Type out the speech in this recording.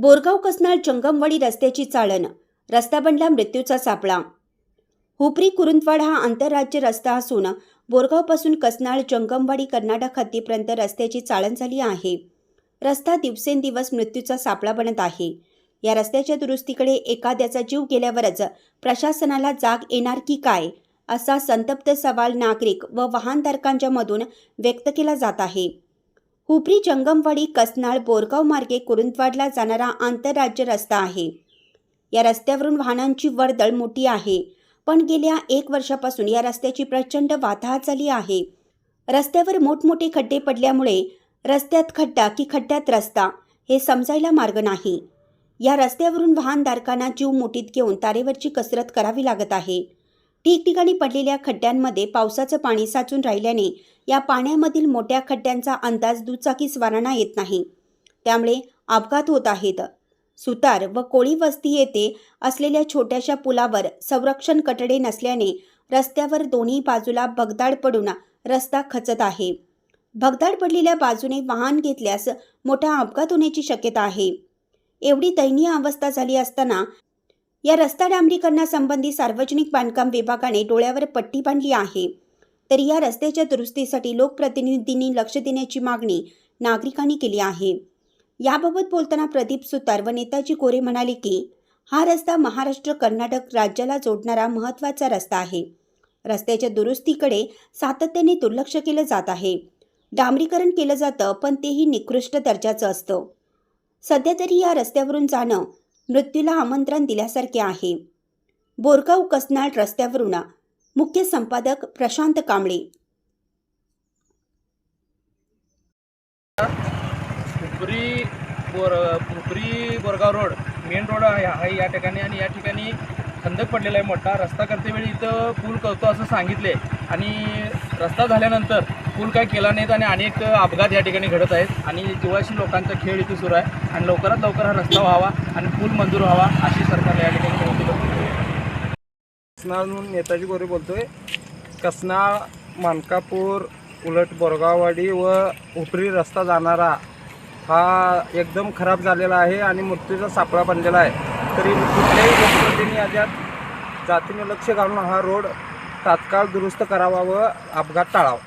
बोरगाव कसनाळ जंगमवाडी रस्त्याची चाळण. रस्ता बनला मृत्यूचा सापळा. हुपरी कुरुंदवाड हा आंतरराज्य रस्ता असून बोरगावपासून कसनाळ जंगमवाडी कर्नाटक हद्दीपर्यंत रस्त्याची चाळण झाली आहे. रस्ता दिवसेंदिवस मृत्यूचा सापळा बनत आहे. या रस्त्याच्या दुरुस्तीकडे एखाद्याचा जीव गेल्यावरच प्रशासनाला जाग येणार की काय असा संतप्त सवाल नागरिक व वाहनधारकांच्या मधून व्यक्त केला जात आहे. हुपरी जंगमवाडी कसनाळ बोरगाव मार्गे कुरुंदवाडला जाणारा आंतरराज्य रस्ता आहे. या रस्त्यावरून वाहनांची वर्दळ मोठी आहे. पण गेल्या एक वर्षापासून या रस्त्याची प्रचंड वाताहत झाली आहे. रस्त्यावर मोठमोठे खड्डे पडल्यामुळे रस्त्यात खड्डा की खड्ड्यात रस्ता हे समजायला मार्ग नाही. या रस्त्यावरून वाहनधारकांना जीव मोठीत घेऊन तारेवरची कसरत करावी लागत आहे. ठिकठिकाणी पडलेल्या खड्ड्यांमध्ये पावसाचं पाणी साचून राहिल्याने या पाण्यामधील मोठ्या खड्ड्यांचा अंदाज दुचाकी स्वारांना येत नाही. त्यामुळे अपघात होत आहेत. सुतार व कोळी वस्ती येथे असलेल्या छोट्याशा पुलावर संरक्षण कटडे नसल्याने रस्त्यावर दोन्ही बाजूला भगदाड पडून रस्ता खचत आहे. भगदाड पडलेल्या बाजूने वाहन घेतल्यास मोठा अपघात होण्याची शक्यता आहे. एवढी दयनीय अवस्था झाली असताना या रस्ता डांबरीकरणासंबंधी सार्वजनिक बांधकाम विभागाने डोळ्यावर पट्टी बांधली आहे. तरी या रस्त्याच्या दुरुस्तीसाठी लोकप्रतिनिधींनी लक्ष देण्याची मागणी नागरिकांनी केली आहे. याबाबत बोलताना प्रदीप सुतार व नेताजी गोरे म्हणाले की हा रस्ता महाराष्ट्र कर्नाटक राज्याला जोडणारा महत्त्वाचा रस्ता आहे. रस्त्याच्या दुरुस्तीकडे सातत्याने दुर्लक्ष केलं जात आहे. डांबरीकरण केलं जातं पण तेही निकृष्ट दर्जाचं असतं. सध्या तरी या रस्त्यावरून जाणं मृत्यूला आमंत्रण दिल्यासारखे आहे. बोरगाव कसनाळ रस्त्यावरून मुख्य संपादक Prashant Kamble. Hupari bore Hupari Borgaon road main road आहे आहे या ठिकाणी आणि या ठिकाणी खंदक पडलेला आहे मोठा. रस्ता करतेवेळी इथं पूल करतो असं सांगितले. आणि रस्ता झाल्यानंतर पूल काय केला नाहीत आणि अनेक अपघात या ठिकाणी घडत आहेत. आणि जीवाशी लोकांचा खेळ इथे सुरू आहे. आणि लवकरात लवकर हा रस्ता व्हावा आणि पूल मंजूर व्हावा अशी सरकारला या ठिकाणी विनंती करतो. कसनाळ म्हणून नेताजी गोरे बोलतोय. कसनाळ मानकापूर उलट बोरगाववाडी व उपरी रस्ता जाणारा हा एकदम खराब झालेला आहे आणि मृत्यूचा सापळा बनलेला आहे. तरी कुठल्याही लोकप्रतिनिधी याच्यात जातीने लक्ष घालून हा रोड तात्काळ दुरुस्त करावा व अपघात टाळावा.